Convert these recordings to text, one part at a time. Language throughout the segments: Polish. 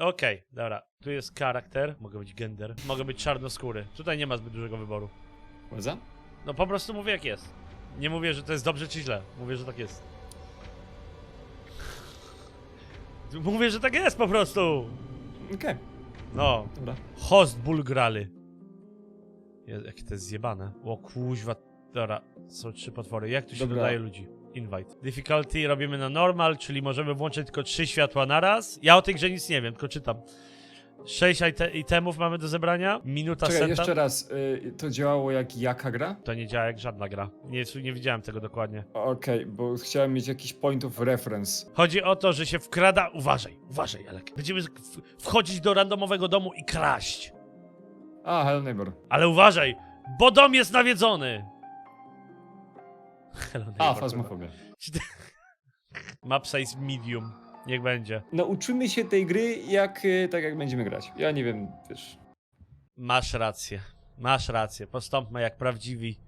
Okej, dobra. Tu jest charakter, mogę być gender, mogę być czarnoskóry. Tutaj nie ma zbyt dużego wyboru. Łeza? No po prostu mówię jak jest. Nie mówię, że to jest dobrze czy źle. Mówię, że tak jest. Mówię, że tak jest po prostu. Okej, No. dobra. Host ból grali. Je- Jakie to jest zjebane. O kuźwa. Dobra, są trzy potwory. Jak tu się Dobra. dodaje ludzi? Invite. Difficulty robimy na normal, czyli możemy włączyć tylko trzy światła naraz. Ja o tej grze nic nie wiem, tylko czytam. Sześć ite- itemów mamy do zebrania. Minuta Czekaj, seta. jeszcze raz. Y, to działało jak jaka gra? To nie działa jak żadna gra. Nie, nie widziałem tego dokładnie. Okej, bo chciałem mieć jakiś point of reference. Chodzi o to, że się wkrada. Uważaj, uważaj, Alek. Będziemy wchodzić do randomowego domu i kraść. A, Hello Neighbor. Ale uważaj, bo dom jest nawiedzony. Hello, A, kurwa. Map size medium. Niech będzie. Nauczymy się tej gry jak, y, tak jak będziemy grać. Ja nie wiem, wiesz. Masz rację. Masz rację. Postąpmy jak prawdziwi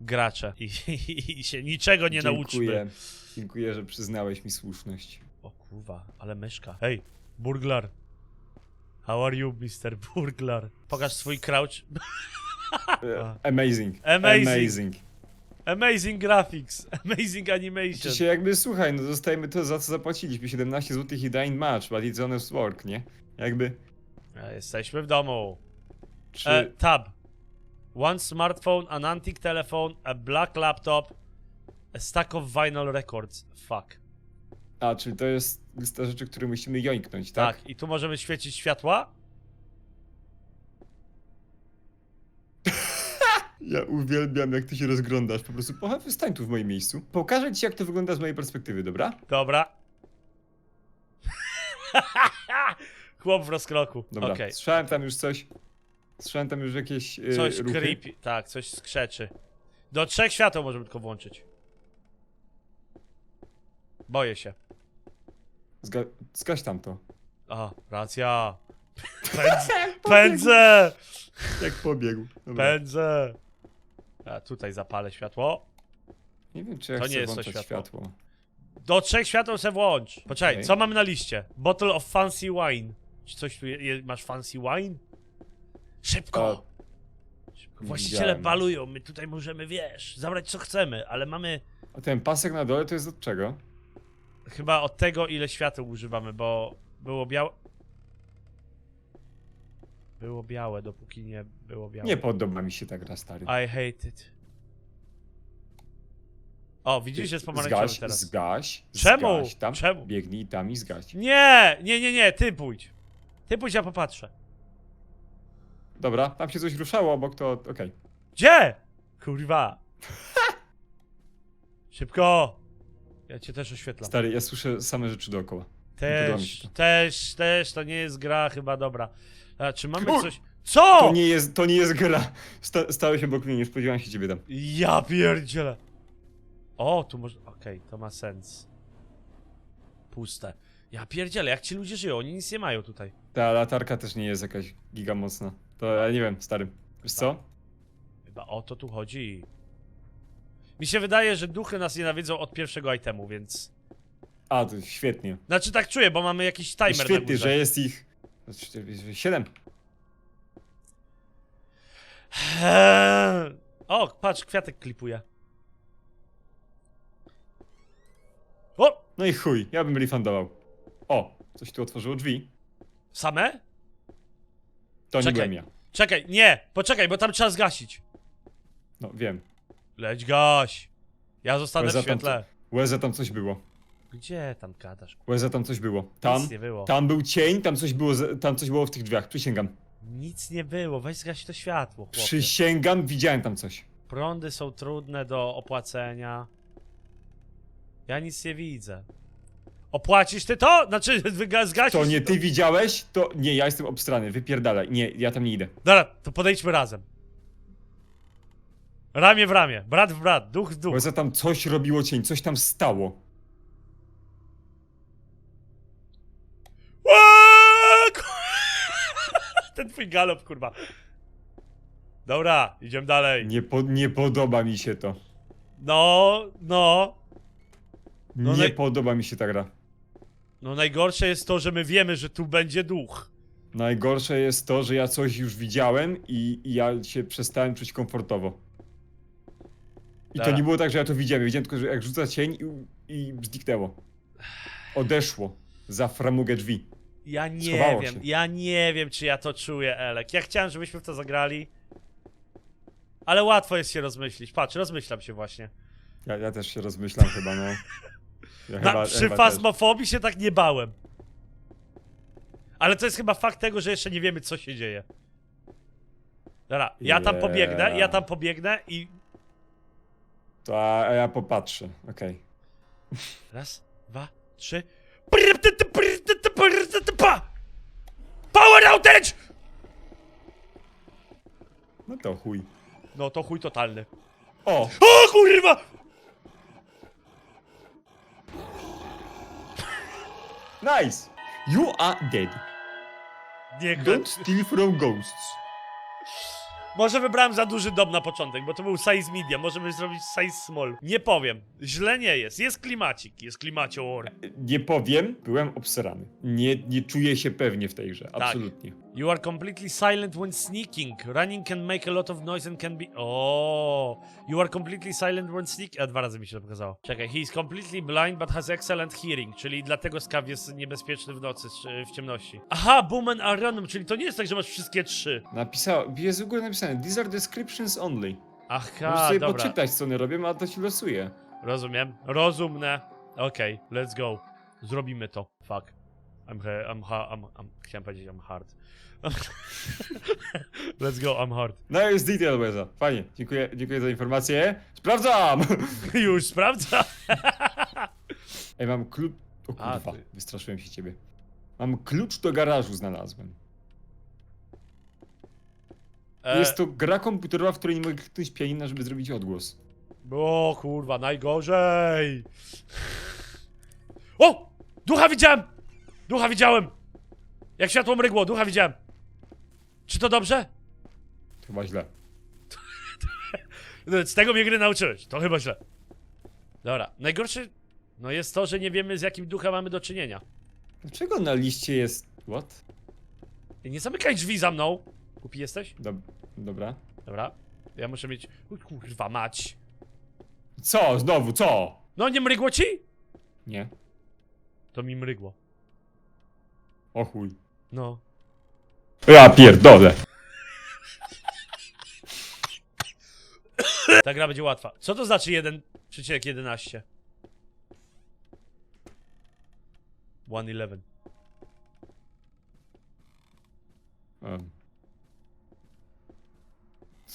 gracze. I, i, i się niczego nie nauczmy. Dziękuję. Dziękuję, że przyznałeś mi słuszność. O kurwa, ale myszka. Hej, burglar. How are you, Mr. Burglar? Pokaż swój crouch. E. Amazing. Amazing. Amazing. Amazing graphics, amazing animation. Dzisiaj jakby, słuchaj, no dostajemy to, za co zapłaciliśmy. 17 zł i dying match, but it's honest work, nie? Jakby... E, Jesteśmy w domu. Czy... E, tab. One smartphone, an antique telephone, a black laptop, a stack of vinyl records. Fuck. A, czyli to jest lista rzeczy, które musimy joinknąć, tak? Tak. i tu możemy świecić światła. Ja uwielbiam, jak ty się rozglądasz. Po prostu pochę, stań tu w moim miejscu. Pokażę ci, jak to wygląda z mojej perspektywy, dobra? Dobra. Chłop w rozkroku. Dobra. Okej. Słyszałem tam już coś. Słyszałem tam już jakieś yy, Coś ruchy. creepy. Tak, coś skrzeczy. Do trzech świateł możemy tylko włączyć. Boję się. Zga zgaś tam to. Aha, racja. Pędzę! Pędzę! Jak pobiegł. Dobra. Pędzę! A tutaj zapalę światło. Nie wiem, czy ja To chcę nie jest to włączać światło. światło. Do trzech świateł se włącz. Poczekaj, Okej. co mamy na liście? Bottle of fancy wine. Czy coś tu je, je, masz fancy wine? Szybko! Szybko. nie Właściciele widziałem. balują, my tutaj możemy, wiesz, zabrać co chcemy, ale mamy A ten pasek na dole to jest od czego? chyba od tego, ile świateł używamy, bo było białe... Było białe, dopóki nie było białe. Nie podoba mi się ta gra, stary. I hate it. O, widzisz, jest pomarańczowy zgaś, teraz. zgaś, Czemu? zgaś tam, Czemu? biegnij tam i zgaś. Nie, nie, nie, nie, ty pójdź. Ty pójdź, ja popatrzę. Dobra, tam się coś ruszało obok, to okej. Gdzie? Kurwa. Szybko. Ja cię też oświetlam. Stary, ja słyszę same rzeczy dookoła. podoba mi się Też, to. też, też, to nie jest gra chyba dobra. A, czy mamy Kur- coś... Co? To nie jest, to nie jest gra. Sta, stałeś obok mnie, nie spodziewałem się ciebie tam. Ja pierdzielę. O, tu może... Okej, to ma sens. Puste. Ja pierdzielę, jak ci ludzie żyją? Oni nic nie mają tutaj. Ta latarka też nie jest jakaś giga mocna. To ja nie wiem, stary. Wiesz co? Chyba o to tu chodzi. Mi się wydaje, że duchy nas nienawidzą od pierwszego itemu, więc... A, to świetnie. Znaczy tak czuję, bo mamy jakiś timer na Świetnie, górze. że jest ich... Siedem. Eee. O, patrz, kwiatek klipuje. O! No i chuj, ja bym refundował. O, coś tu otworzyło drzwi. Same? To nie Czekaj. byłem ja. Czekaj, nie! Poczekaj, bo tam trzeba zgasić. No, wiem. Leć gaś. Ja zostanę w Łeza tam świetle. Łeza tam coś było. Gdzie tam gadasz? Łeza tam coś było. Tam, Nic nie było. tam był cień, tam coś było, z- tam coś było w tych drzwiach. Przysięgam. Nic nie było, weź zgaś to światło, chłopie. Przysięgam, widziałem tam coś. Prądy są trudne do opłacenia. Ja nic nie widzę. Opłacisz ty to? Znaczy, wyga- zgasisz To nie ty widziałeś? To nie, ja jestem obstrany, wypierdalaj. Nie, ja tam nie idę. Dobra, to podejdźmy razem. Ramię w ramię, brat w brat, duch w duch. Łeza tam coś robiło cień, coś tam stało. Eee, ku- Ten twój galop, kurwa. Dobra, idziemy dalej. Nie, po, nie podoba mi się to. No, no. No nie naj- podoba mi się ta gra. No najgorsze jest to, że my wiemy, że tu będzie duch. Najgorsze jest to, że ja coś już widziałem i, i ja się przestałem czuć komfortowo. I to Dobra. nie było tak, że ja to widziałem. Widziałem tylko, że jak rzuca cień i, i zniknęło. Odeszło za framugę drzwi. Ja nie Schowało wiem, się. ja nie wiem, czy ja to czuję, Elek. Ja chciałem, żebyśmy w to zagrali. Ale łatwo jest się rozmyślić. Patrz, rozmyślam się właśnie. Ja, ja też się rozmyślam chyba, no. Ja Na, przy też. fazmofobii się tak nie bałem. Ale to jest chyba fakt tego, że jeszcze nie wiemy, co się dzieje. Dobra, ja tam Yeah. pobiegnę, ja tam pobiegnę i... To a, a ja popatrzę, okej. Raz, dwa, trzy... Power outage! No to chuj. No to chuj totalny. O! O kurwa! Nice! You are dead. Nie, Don't steal from ghosts. Może wybrałem za duży dom na początek, bo to był size medium, możemy zrobić size small. Nie powiem, źle nie jest, jest klimacik, jest klimacior. Nie powiem, byłem obsrany. Nie, nie czuję się pewnie w tej grze, Tak. absolutnie. You are completely silent when sneaking. Running can make a lot of noise and can be... O, You are completely silent when sneaking... A dwa razy mi się to pokazało. Czekaj, he is completely blind but has excellent hearing, czyli dlatego skaw jest niebezpieczny w nocy, w ciemności. Aha, boom and are random, czyli to nie jest tak, że masz wszystkie trzy. Napisał, jest w ogóle napisane, these are descriptions only. Możesz Aha, sobie dobra. poczytać, co one robią, a to ci losuje. Rozumiem. Rozumne. Okej, let's go. Zrobimy to. Fuck. I'm he, I'm ha, I'm, I'm, chciałem powiedzieć I'm hard. let's go, I'm hard. No jest detail Łeza. Fajnie, dziękuję, dziękuję za informację. Sprawdzam! Już sprawdza. Ej, mam klucz... O A, kurwa, ty. wystraszyłem się ciebie. Mam klucz do garażu znalazłem. E, Jest to gra komputerowa, w której nie mogę kliknąć pianina, żeby zrobić odgłos. O kurwa, najgorzej. O! Ducha widziałem! Ducha widziałem! Jak światło mrygło, ducha widziałem. Czy to dobrze? Chyba źle. No, Z tego mnie gry nauczyłeś. To chyba źle. Dobra, najgorsze no jest to, że nie wiemy z jakim duchem mamy do czynienia. Dlaczego na liście jest... What? Nie zamykaj drzwi za mną. Kupi jesteś? Dob dobra. Dobra. Ja muszę mieć... O, kurwa mać. Co? Znowu, co? No nie mrygło ci? Nie. To mi mrygło. O chuj. No. Ja pierdolę. Ta gra będzie łatwa. Co to znaczy 1,11? 1.11. Um.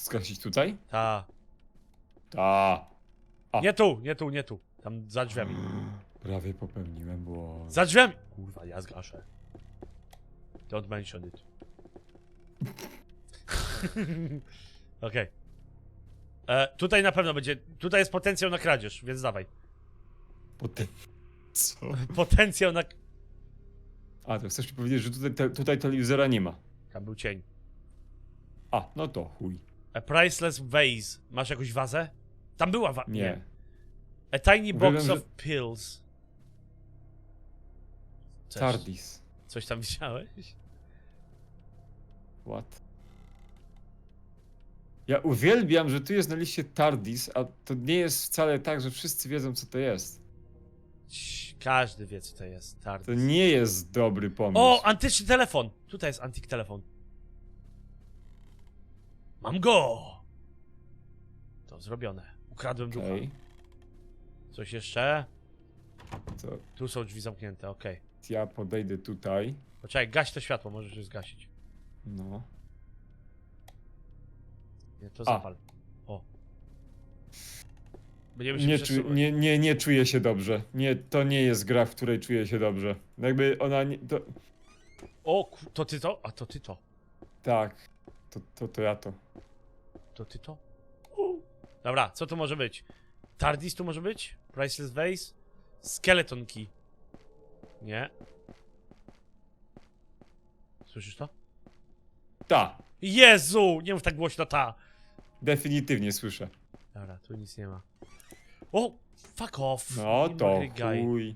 Skasić tutaj? Ta. Ta. A. Nie tu, nie tu, nie tu. Tam za drzwiami. Prawie popełniłem błąd. Za drzwiami! Kurwa, ja zgaszę. Don't mention it. Okej. E, Tutaj na pewno będzie. Tutaj jest potencjał na kradzież, więc dawaj. Potem... Co? Potencjał na. A, to chcesz mi powiedzieć, że tutaj, te, tutaj telewizora nie ma. Tam był cień. A, no to chuj. A priceless vase. Masz jakąś wazę? Tam była wa... Nie. A tiny box Uwielbiam, of pills. Coś, Tardis. coś tam widziałeś? What? Ja uwielbiam, że tu jest na liście Tardis, a to nie jest wcale tak, że wszyscy wiedzą, co to jest. Każdy wie, co to jest. To Tardis. nie jest dobry pomysł. O, antyczny telefon! Tutaj jest antyk telefon. Mam go! To zrobione. Ukradłem ducha. Coś jeszcze? to Tu są drzwi zamknięte, okej. ja podejdę tutaj. Poczekaj, gaś to światło, możesz je zgasić. No. Nie, to A. zapal. O. Będziemy się Nie, czu, nie, nie, nie czuję się dobrze. Nie, to nie jest gra, w której czuję się dobrze. Jakby ona nie, to, O, to ty to? A to ty to. tak. To, to, to ja to. To ty to? Dobra, co tu może być? Tardis tu może być? Priceless Vase? Skeleton Key. Nie. Słyszysz to? Ta. Jezu! Nie mów tak głośno, ta! Definitywnie słyszę. Dobra, tu nic nie ma. O! Fuck off! No Nie to mrygaj. chuj.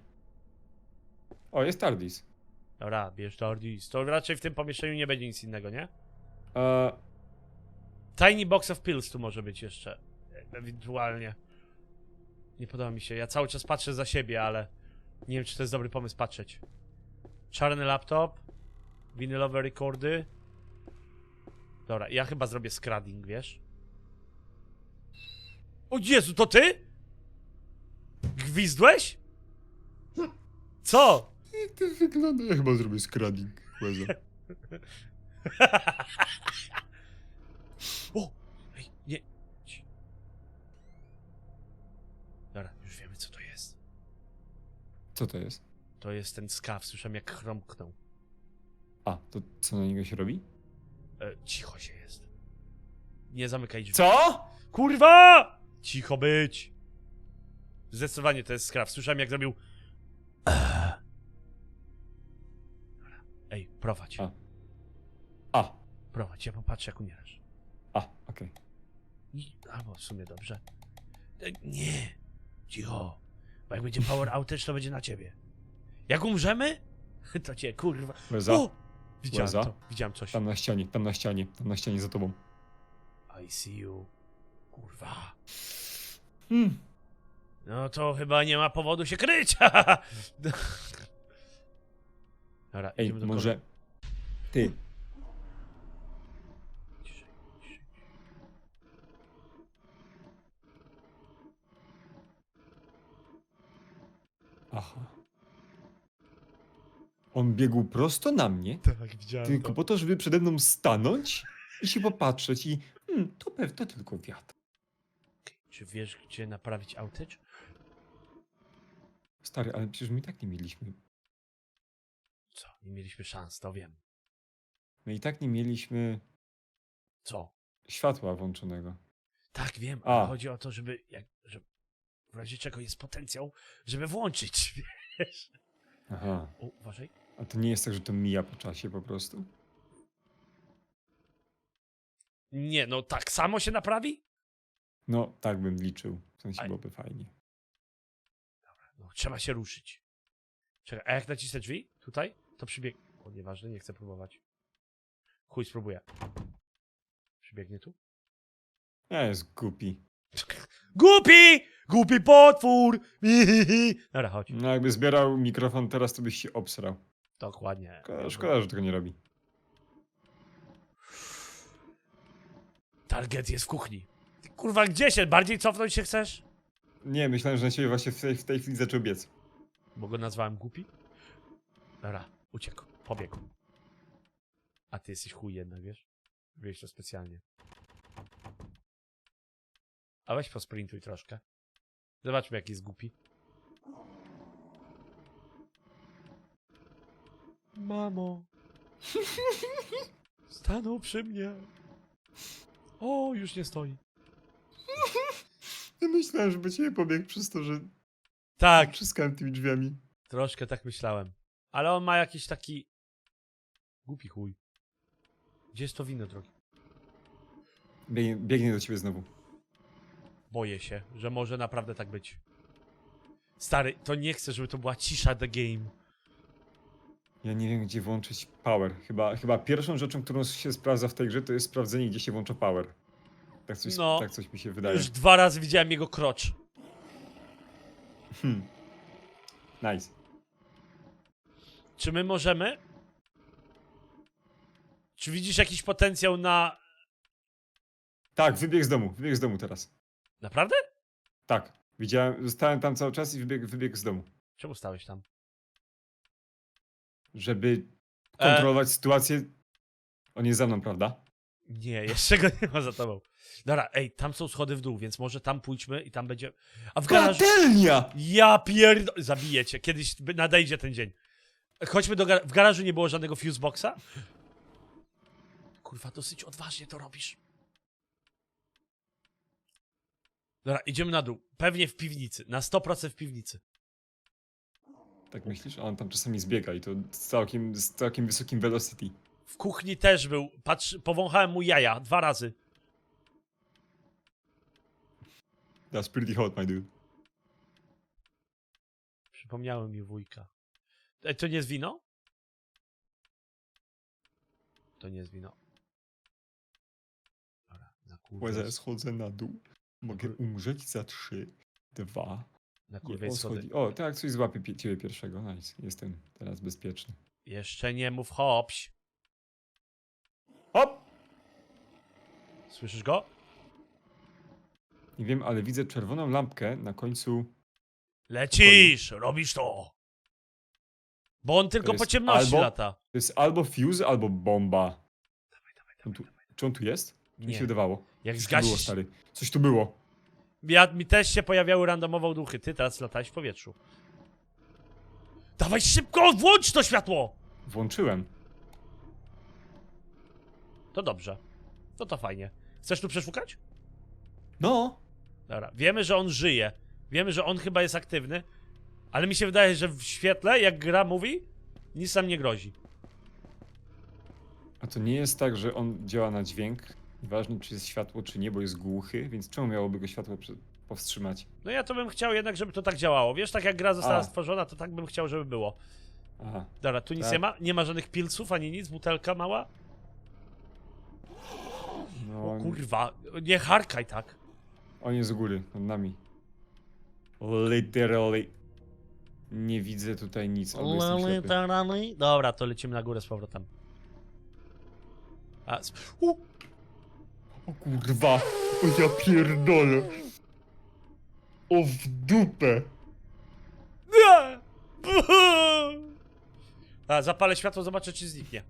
O, jest TARDIS. Dobra, bierz Tardis. To raczej w tym pomieszczeniu nie będzie nic innego, nie? E, Tiny box of pills tu może być jeszcze. Ewentualnie. Nie podoba mi się. Ja cały czas patrzę za siebie, ale nie wiem, czy to jest dobry pomysł patrzeć. Czarny laptop. Winylowe rekordy. Dobra, ja chyba zrobię scradding, wiesz? O Jezu, to ty? Gwizdłeś? Co? to wygląda? Ja chyba zrobię skrading. O! Ej, nie. Dobra, już wiemy co to jest. Co to jest? To jest ten skaw, słyszałem jak chromknął. A, to co na niego się robi? E, cicho się jest. Nie zamykaj drzwi. Co? Kurwa! Cicho być! Zdecydowanie to jest skraw. Słyszałem jak zrobił... Dobra. Ej, prowadź. A. A, Prowadź, ja popatrzę jak umierasz. a, okej. I- Albo w sumie dobrze. E, Nie. Cicho. Bo jak będzie power outage, to będzie na ciebie. Jak umrzemy, to cię kurwa. Łeza, O! Widziałem Łeza? to. Widziałem coś. tam na ścianie, tam na ścianie, tam na ścianie za tobą. I see you. Kurwa. Hmm. No to chyba nie ma powodu się kryć. Dobra, Ej, idziemy do może... Ty, aha. On biegł prosto na mnie, Tak, widziałem tylko to. po to, żeby przede mną stanąć i się popatrzeć i... Hmm, to pewnie to tylko wiatr. Czy wiesz, gdzie naprawić outage? Stary, ale przecież my i tak nie mieliśmy... Co? Nie mieliśmy szans, to wiem. My i tak nie mieliśmy Co? światła włączonego. Tak, wiem, A. ale chodzi o to, żeby, jak, że w razie czego jest potencjał, żeby włączyć, wiesz? Aha. O, uważaj. A to nie jest tak, że to mija po czasie po prostu? Nie, no tak samo się naprawi? No, tak bym liczył. W sensie Aj. byłoby fajnie. No, trzeba się ruszyć. Czekaj, a jak nacisnę drzwi? Tutaj? To przybieg... O, nieważne, nie chcę próbować. Chuj, spróbuję. Przybiegnie tu? Ja jest głupi. Głupi! Głupi potwór! Dobra, chodź. No jakby zbierał mikrofon teraz, to byś się obsrał. Dokładnie. Szkoda, szkoda że tego nie robi. Target jest w kuchni. Ty, kurwa, gdzie się? Bardziej cofnąć się chcesz? Nie, myślałem, że na ciebie właśnie w tej, w tej chwili zaczął biec. Bo go nazwałem głupi? Dobra, uciekł. Pobiegł. A ty jesteś chuj jednak, wiesz? Wiesz to specjalnie. A weź posprintuj troszkę. Zobaczmy, jaki jest głupi. Mamo. Stanął przy mnie. O, już nie stoi. Ja myślałem, że będzie pobiegł przez to, że Tak, przyskałem tymi drzwiami. troszkę tak myślałem. Ale on ma jakiś taki... Głupi chuj. Gdzie jest to wino, drogi? Biegnie, biegnie do ciebie znowu. Boję się, że może naprawdę tak być. Stary, to nie chcę, żeby to była cisza the game. Ja nie wiem, gdzie włączyć power. Chyba, chyba pierwszą rzeczą, którą się sprawdza w tej grze, to jest sprawdzenie, gdzie się włącza power. Tak coś, No. tak coś mi się wydaje. Już dwa razy widziałem jego krocz. Hmm. Nice. Czy my możemy? Czy widzisz jakiś potencjał na... Tak, wybiegł z domu. Wybiegł z domu teraz. Naprawdę? Tak. Widziałem, zostałem tam cały czas i wybiegł, z domu. Czemu stałeś tam? Żeby E. kontrolować sytuację. On jest za mną, prawda? Nie, jeszcze go nie ma za tobą. Dobra, ej, tam są schody w dół, więc może tam pójdźmy i tam będzie... A w garażu... Patelnia! Ja pierdo... Zabiję cię, kiedyś by- nadejdzie ten dzień. Chodźmy do gar... W garażu nie było żadnego fuse boxa? Kurwa, dosyć odważnie to robisz. Dobra, idziemy na dół. Pewnie w piwnicy. Na 100% w piwnicy. Tak myślisz? A on tam czasami zbiega i to z całkiem, z całkiem wysokim velocity. W kuchni też był. Patrz, powąchałem mu jaja dwa razy. That's pretty hot, my dude. Przypomniałem mi wujka. Ej, to nie jest wino? To nie jest wino. Dobra, na Łezę, schodzę na dół. Mogę umrzeć za trzy, dwa. na i kurwę o, schody. schodzi. O, tak, coś złapie pie- ciebie pierwszego. Nice. Jestem teraz bezpieczny. Jeszcze nie mów hopś. Hop! Słyszysz go? Nie wiem, ale widzę czerwoną lampkę na końcu. Lecisz! Robisz to! Bo on tylko po ciemności albo- lata. To jest albo fuse, albo bomba. Dawaj, dawaj, On dawaj, tu, dawaj. czy on tu jest? Czy mi Nie. się wydawało? Jak Coś tu było, zgasisz... stary. Coś tu było. Ja, mi też się pojawiały randomowo duchy. Ty teraz latałeś w powietrzu. Dawaj szybko, włącz to światło! Włączyłem. To dobrze. No to fajnie. Chcesz tu przeszukać? No! Dobra. Wiemy, że on żyje. Wiemy, że on chyba jest aktywny. Ale mi się wydaje, że w świetle, jak gra mówi, nic nam nie grozi. A to nie jest tak, że on działa na dźwięk. Nieważne, czy jest światło, czy nie, bo jest głuchy, więc czemu miałoby go światło powstrzymać? No ja to bym chciał jednak, żeby to tak działało. Wiesz, tak jak gra została A. stworzona, to tak bym chciał, żeby było. Aha. Dobra, tu nic Tak. nie ma? Nie ma żadnych pilców ani nic? Butelka mała? No, O kurwa, nie harkaj tak. on jest u góry, nad nami. Literally. Nie widzę tutaj nic, albo jestem ślepy. Dobra, to lecimy na górę z powrotem. A, sp- u, O kurwa! O ja pierdolę! O w dupę! nie! A, zapalę światło, zobaczę czy zniknie.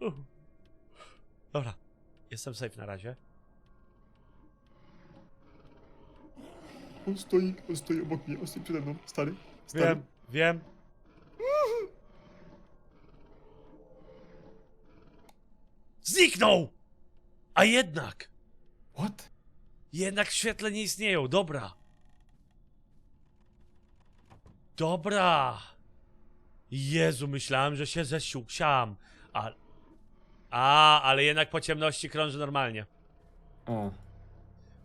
Uh. Dobra, jestem safe na razie. On stoi, on stoi obok mnie, on stoi przede mną, stary. stary. Wiem, wiem. Zniknął! A jednak! What? Jednak w świetle nie istnieją, dobra. Dobra. Jezu, myślałem, że się zesiuksiam. A, a, ale jednak po ciemności krąży normalnie. A,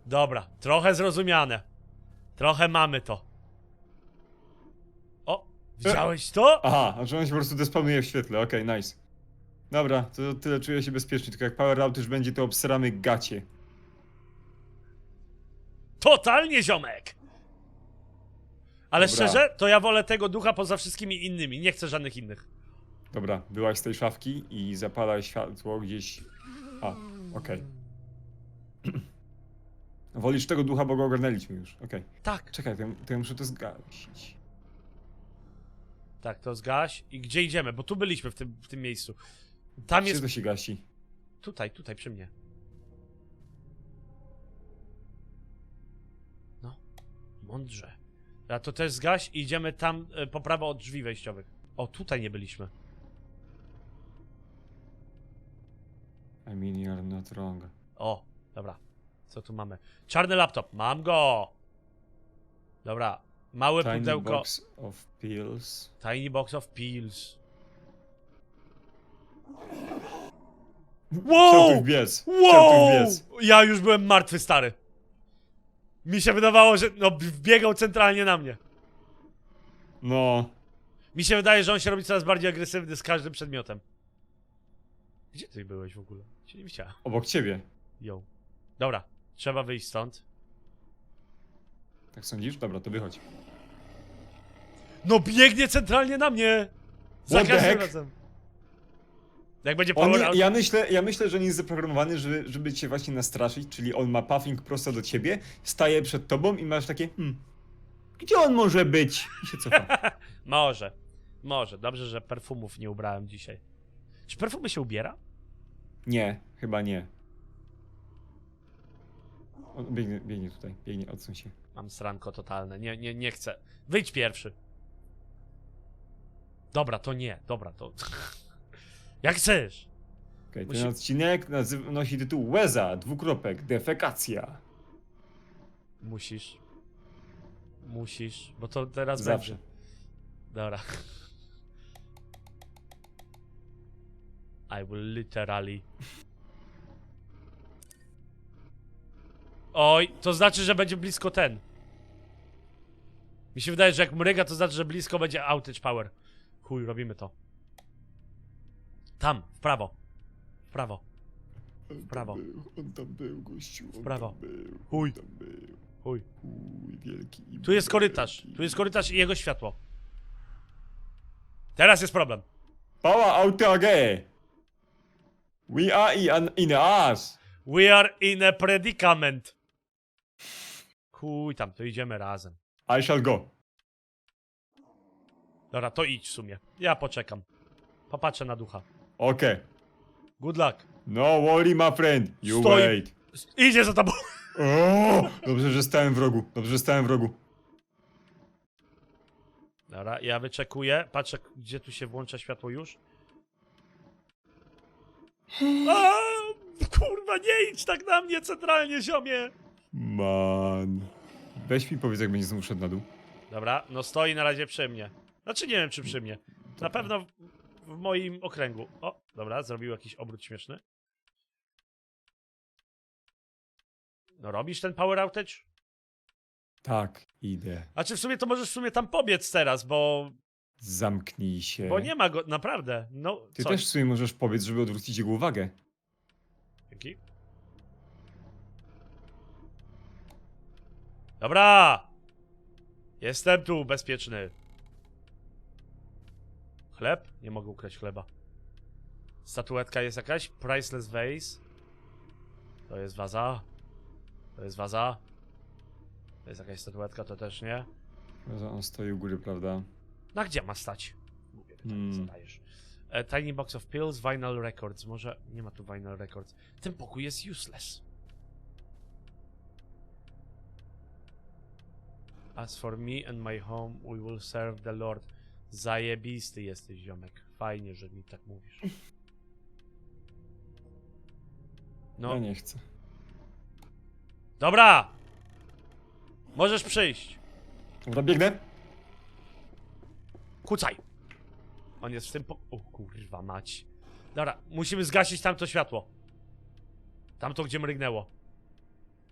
Dobra, trochę zrozumiane. Trochę mamy to. O, widziałeś to? aha, że on się po prostu despawnuje w świetle, okej, nice. Dobra, to tyle czuję się bezpiecznie, tylko jak power out już będzie, to obsramy gacie. Totalnie ziomek! Ale Dobra. szczerze, to ja wolę tego ducha poza wszystkimi innymi. Nie chcę żadnych innych. Dobra, byłaś z tej szafki i zapalaj światło gdzieś... A, okej. Wolisz tego ducha, bo go ogarnęliśmy już, okej. Tak, Czekaj, to ja, to ja muszę to zgasić. tak, to zgaś. I gdzie idziemy? Bo tu byliśmy w tym, w tym miejscu. Tam jest. to się gasi? Tutaj, tutaj przy mnie. No, mądrze. A to też zgaś i idziemy tam e, po prawo od drzwi wejściowych. O, tutaj nie byliśmy. I mean, you're not wrong. O, dobra. Co tu mamy? Czarny laptop. Mam go! Dobra. Małe Tiny pudełko. box of pills. Tiny box of pills. Wow! Chciał tu wbiec. Chciał tu Wow! wbiec. Ja już byłem martwy, stary. Mi się wydawało, że no, wbiegał centralnie na mnie. No. Mi się wydaje, że on się robi coraz bardziej agresywny z każdym przedmiotem. Gdzie ty byłeś w ogóle? Cię nie widziałem. Obok ciebie. Yo. Dobra, trzeba wyjść stąd. Tak sądzisz? Dobra, to wychodź. No biegnie centralnie na mnie! Za What the każdym heck? razem. Jak będzie On power nie, out... ja, myślę, ja myślę, że on jest zaprogramowany, żeby, żeby cię właśnie nastraszyć, czyli on ma puffing prosto do ciebie, staje przed tobą i masz takie hmm, gdzie on może być? I się cofa. Może. Może. Dobrze, że perfumów nie ubrałem dzisiaj. Czy perfumy się ubiera? Nie, chyba nie. On biegnie, biegnie tutaj, biegnie, odsuń się. Mam sranko totalne. Nie, nie, nie chcę. Wyjdź pierwszy. Dobra, to nie. Dobra, to... Jak chcesz. Okay, Musi- Ten odcinek nazywa, nosi tytuł Łeza, dwukropek, defekacja. Musisz. Musisz, bo to teraz Zawsze. będzie. Dobra. I will literally. Oj, to znaczy, że będzie blisko ten. Mi się wydaje, że jak mryga, to znaczy, że blisko będzie outage power. Chuj, robimy to. Tam, w prawo. W prawo. W prawo. On tam był, gościu. On prawo. Tam był, Chuj. Chuj. Chuj, wielki. Tu jest korytarz. Tu jest korytarz i jego światło. Teraz jest problem. Power autage! We are in, in us! We are in a predicament. Chuj tam, to idziemy razem. I shall go. Dobra, to idź w sumie. Ja poczekam. Popatrzę na ducha. Okay. Good luck. No worry, my friend. You Stoi. wait. Idzie za tobą. O! Dobrze, że stałem w rogu. Dobrze, że stałem w rogu. Dobra, ja wyczekuję. Patrzę, gdzie tu się włącza światło już. A, kurwa, nie idź tak na mnie centralnie, ziomie. Man. Weź mi powiedz, jak będzie znów szedł na dół. Dobra, no stoi na razie przy mnie. Znaczy nie wiem, czy przy mnie. Na pewno w, moim okręgu. O, dobra, zrobił jakiś obrót śmieszny. No robisz ten power outage? Tak, idę. A czy w sumie to możesz w sumie tam pobiec teraz, bo, Zamknij się. bo nie ma go, naprawdę. No, Ty co? też w sumie możesz powiedz, żeby odwrócić jego uwagę. Dzięki. Dobra! Jestem tu, bezpieczny. Chleb? Nie mogę ukraść chleba. Statuetka jest jakaś? Priceless vase. To jest waza. To jest waza. To jest jakaś statuetka, to też nie. Że On stoi u góry, prawda? No a gdzie ma stać? Mówię, Hmm. zadajesz. E, Tiny box of pills, vinyl records. Może nie ma tu vinyl records. Ten pokój jest useless. As for me and my home, we will serve the Lord. Zajebisty jesteś, ziomek. Fajnie, że mi tak mówisz. No, Ja nie chcę. dobra! Możesz przyjść. Dobra, biegnę. Kucaj! On jest w tym po... O kurwa mać. Dobra, musimy zgasić tamto światło. Tamto, gdzie mrygnęło.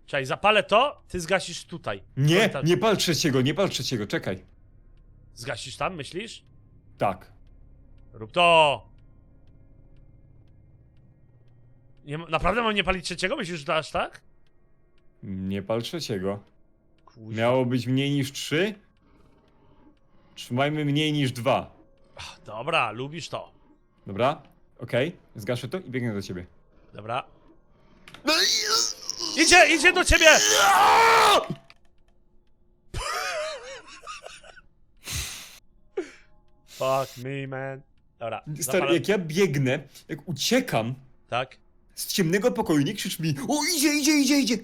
Czekaj, zapalę to, ty zgasisz tutaj. Nie, Korytarz. nie pal trzeciego, nie pal trzeciego, czekaj. Zgasisz tam, myślisz? Tak. Rób to! Nie, ma- naprawdę mam nie palić trzeciego? Myślisz, że to aż tak? Nie pal trzeciego. Kuźwa. Miało być mniej niż trzy? Trzymajmy mniej niż dwa. Dobra, lubisz to. Dobra? Okej, zgaszę to i biegnę do ciebie. Dobra. Idzie, idzie do ciebie! Fuck me, man. Dobra, Stary, zapalam- jak ja biegnę, jak uciekam Tak? z ciemnego pokoju, nie krzycz mi O, idzie, idzie, idzie, idzie!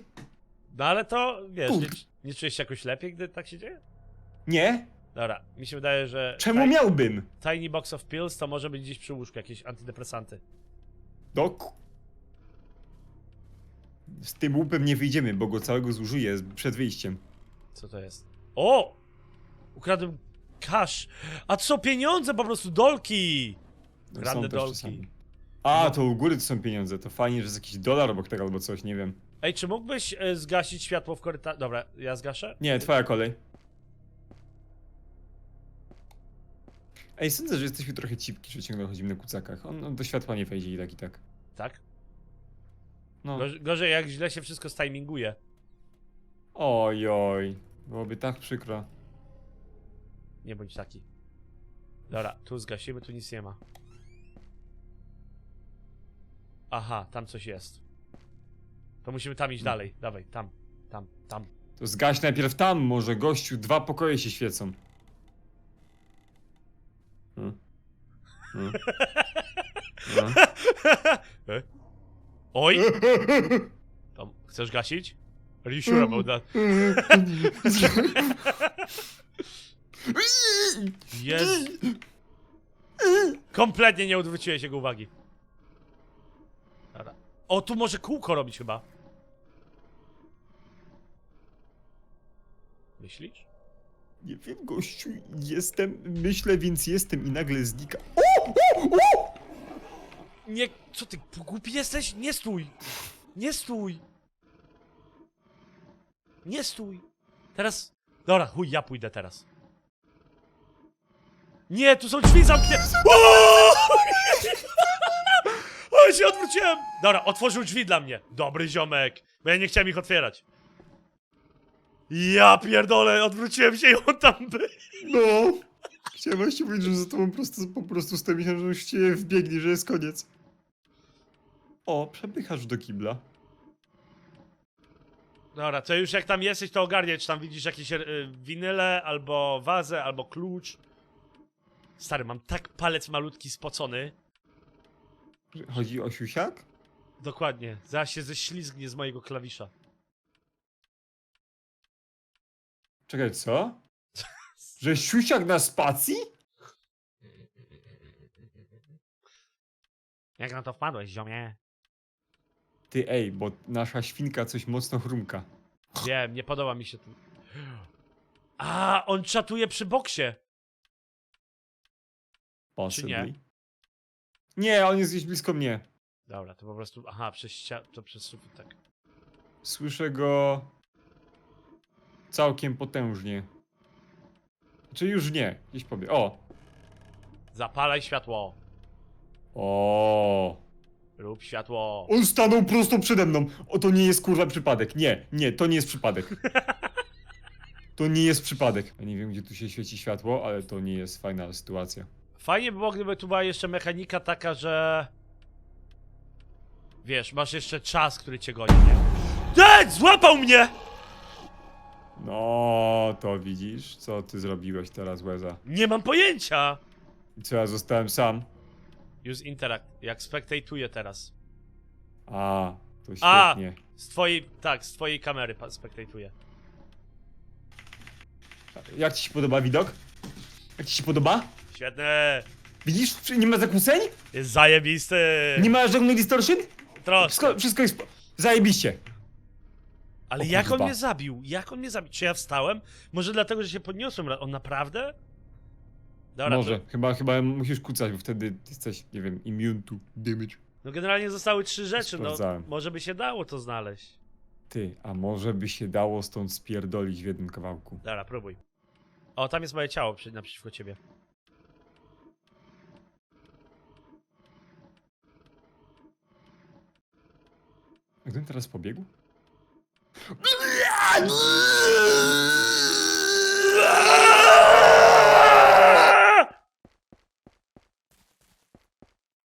No ale to, wiesz, nie, Kur- nie czujesz się jakoś lepiej, gdy tak się dzieje? Nie? Dobra, mi się wydaje, że Czemu miałbym? tiny box of pills to może być gdzieś przy łóżku, jakieś antydepresanty. Dok. Z tym łupem nie wyjdziemy, bo go całego zużyję z- przed wyjściem. Co to jest? O! Ukradłem cash. A są pieniądze po prostu, dolki! No, Grande są też dolki. czasami. A, to u góry to są pieniądze. To fajnie, że jest jakiś dolar obok tego albo coś, nie wiem. Ej, czy mógłbyś e, zgasić światło w korytarzu? Dobra, ja zgaszę? Nie, twoja kolej. Ej, sądzę, że jesteśmy trochę cipki, że ciągle chodzimy na kucakach. On, on do światła nie wejdzie i tak i tak. Tak? No. Gorzej, gorzej jak źle się wszystko stiminguje. Oj, oj. Byłoby tak przykro. Nie bądź taki. Dobra, tu zgasimy, tu nic nie ma. Aha, tam coś jest. To musimy tam iść dalej. Dawaj, tam, tam, tam. To zgaś najpierw tam, może gościu, dwa pokoje się świecą. Hmm. Hmm. Hmm. E? Oj! Tam, chcesz gasić? Are you sure about that? Jest. Kompletnie nie odwróciłeś jego uwagi. Dobra. O, tu może kółko robić chyba. Myślisz? Nie wiem, gościu, jestem, myślę, więc jestem i nagle znika. Nie, co ty, głupi jesteś? Nie stój! Nie stój! Nie stój. Teraz... Dobra, chuj, ja pójdę teraz. Nie, tu są drzwi zamknięte. O! Się odwróciłem. Dobra, otworzył drzwi dla mnie. Dobry ziomek, bo ja nie chciałem ich otwierać. Ja pierdolę, odwróciłem się i on tam był. No. Chciałem właśnie powiedzieć, że za tobą po prostu, po prostu stoi, myślałem, że już cię wbiegnie, że jest koniec. O, przepychasz do kibla. Dobra, to już jak tam jesteś, to ogarniaj, czy tam widzisz jakieś y, winyle, albo wazę, albo klucz. Stary, mam tak palec malutki spocony. Chodzi o siusiak? Dokładnie, zaraz się ześlizgnie z mojego klawisza. Czekaj, co? Że siusiak na spacji? Jak na to wpadłeś, ziomie? Ty, ej, bo nasza świnka coś mocno chrumka. Wiem, nie podoba mi się to. A, on czatuje przy boksie. Possibly. nie? Nie, on jest gdzieś blisko mnie. Dobra, to po prostu. Aha, przez ścia... to przez sufit, tak. Słyszę go całkiem potężnie. Czy już nie? Gdzieś powie. O! Zapalaj światło. O! Rób światło. On stanął prosto przede mną. O, to nie jest kurwa przypadek. Nie, nie, to nie jest przypadek. To nie jest przypadek. Ja nie wiem, gdzie tu się świeci światło, ale to nie jest fajna sytuacja. Fajnie by było, gdyby tu była jeszcze mechanika taka, że. Wiesz, masz jeszcze czas, który cię goni, nie? Dead! Złapał mnie! No, to widzisz, co ty zrobiłeś teraz, Łeza. Nie mam pojęcia! I co, ja zostałem sam? Use interact. Jak spektatuję teraz. A, to A! świetnie. Z twojej. Tak, z twojej kamery pa- spektatuję. Jak ci się podoba widok? Jak ci się podoba? Świetne! Widzisz, Czy nie ma zakłóceń? Jest zajebisty! Nie ma żadnej distortion? Troszkę. Wszystko, wszystko jest... po- Zajebiście. Ale O jak on kurwa. mnie zabił? Jak on mnie zabił? Czy ja wstałem? Może dlatego, że się podniosłem? ra- On naprawdę? Dobra, Może, To, chyba, chyba musisz kucać, bo wtedy jesteś, nie wiem, immune to damage. no generalnie zostały trzy rzeczy, no. Sprawdzałem. Może by się dało to znaleźć. Ty, a może by się dało stąd spierdolić w jednym kawałku? Dobra, próbuj. O, tam jest moje ciało przy, naprzeciwko ciebie. Gdybym teraz pobiegł?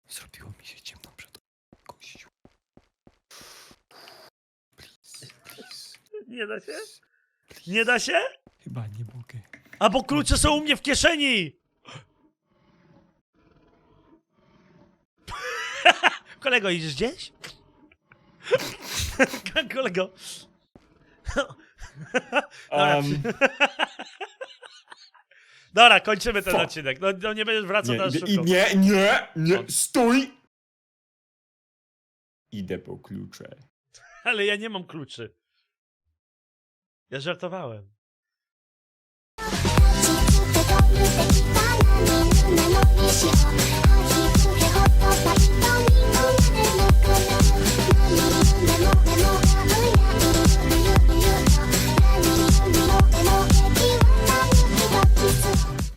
Zrobiło mi się ciemno przed kością. Please, please, Nie da się? Nie da się? Chyba nie mogę. A bo klucze są u mnie w kieszeni! Kolego, idziesz gdzieś? Kolego. Dobra, Um, Dobra, kończymy ten Fuck. odcinek. No, no nie będziesz wracał nie, teraz idę, szukał. i nie, nie, nie, No. stój! Idę po klucze. Ale ja nie mam kluczy. Ja żartowałem. 「ちつって飛んできたらみんなの意志を